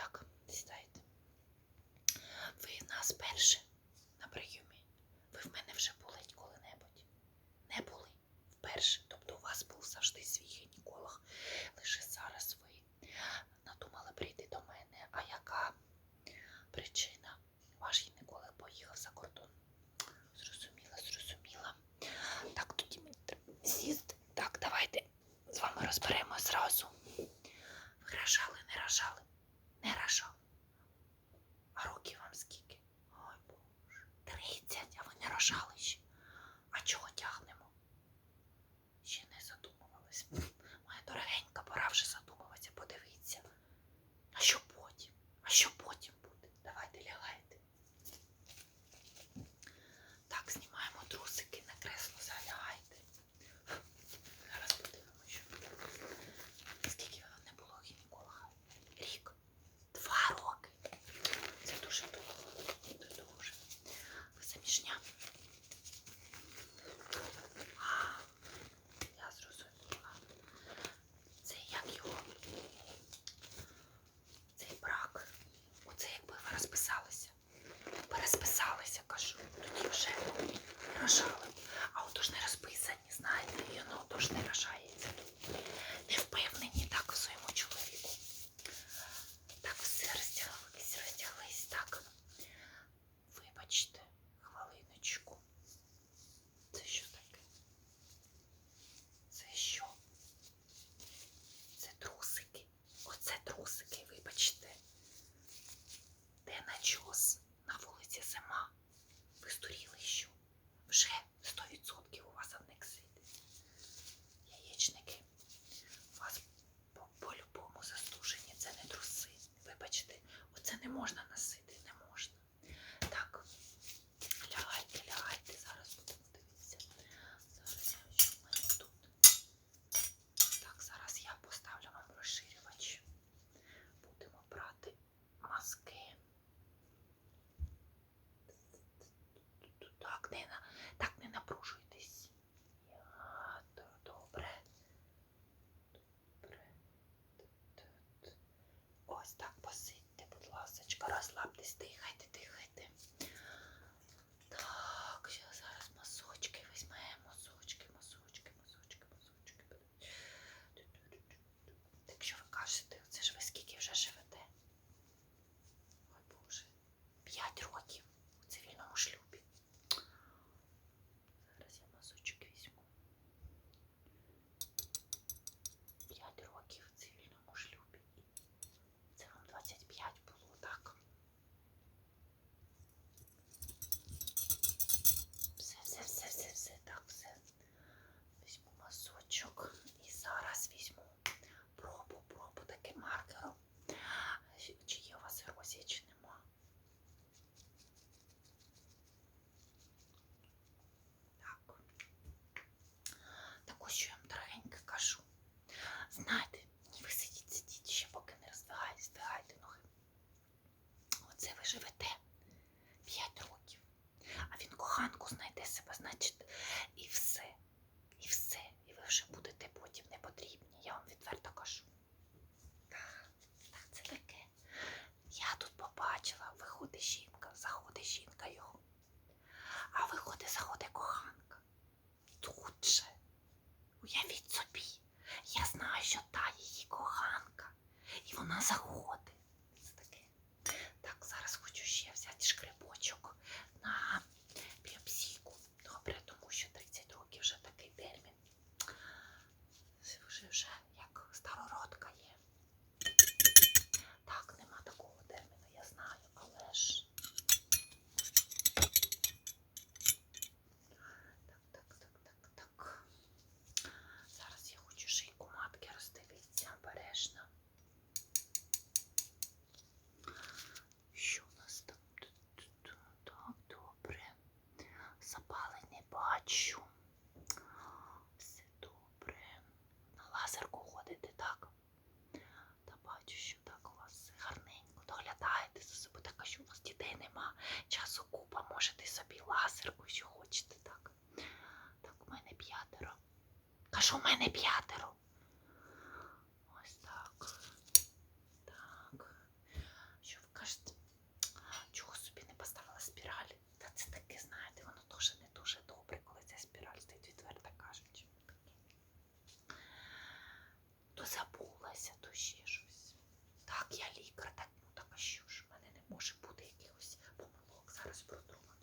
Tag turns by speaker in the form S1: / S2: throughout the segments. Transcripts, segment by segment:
S1: Так, сідайте. Ви нас перші на прийомі. Ви в мене вже були коли-небудь. Не були вперше. Тобто у вас був завжди свій гінеколог. Лише зараз ви надумали прийти до мене. А яка причина? Ваш гінеколог поїхав за кордон. Зрозуміла, зрозуміла. Так, тоді мені. Так, давайте з вами розберемо зразу. Ви не рожали. вражалище. А чого тягне? можна носити. Трошечки розслабтесь, дихайте, дихайте. Так, зараз масочки візьмемо, Масочки, масочки, масочки, масочки. Так що ви кажете, вона заходить. Так, зараз хочу ще взяти шкреб. якщо у вас дітей нема, часу купа, можете собі лазерку, що хочете. Так, так у мене п'ятеро. Кажу, у мене п'ятеро. Ось так. Що ви кажете? Чого собі не поставила спіраль? Та це таке, знаєте, воно дуже не дуже добре, коли ця спіраль стоїть, відверто кажучи. То забулася, то ще щось. Так, я лікар, так ну так а що ж може бути якихось помилок. Зараз продумаю.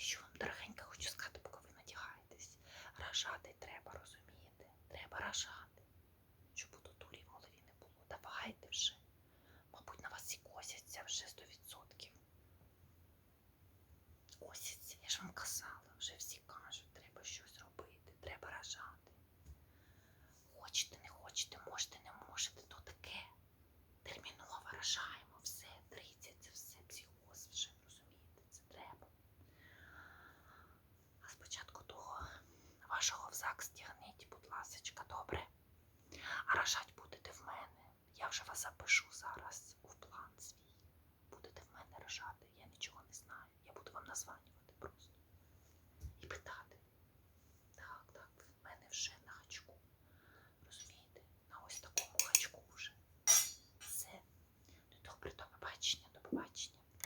S1: Що вам, дорогенька, хочу сказати, поки ви надягаєтесь. Рожати треба, розумієте? Треба рожати. Щоб у дурі в голові не було. Давайте вже. Мабуть, на вас всі косяться вже 100%. Косяться, я ж вам казала, вже всі кажуть, треба щось робити, треба рожати. Хочете, не хочете, можете, не можете, то таке. Терміново рожаємо, все, 30, це все психоз вже, розумієте, це треба. А спочатку того вашого в ЗАГС тягніть, будь ласочка, добре. А рожать будете в мене. Я вже вас запишу зараз у план свій. Будете в мене рожати. Я нічого не знаю. Я буду вам названювати просто. І питати. Так, так, в мене вже на гачку. Розумієте? На ось такому гачку вже. Все. Ну добре, до побачення, до побачення.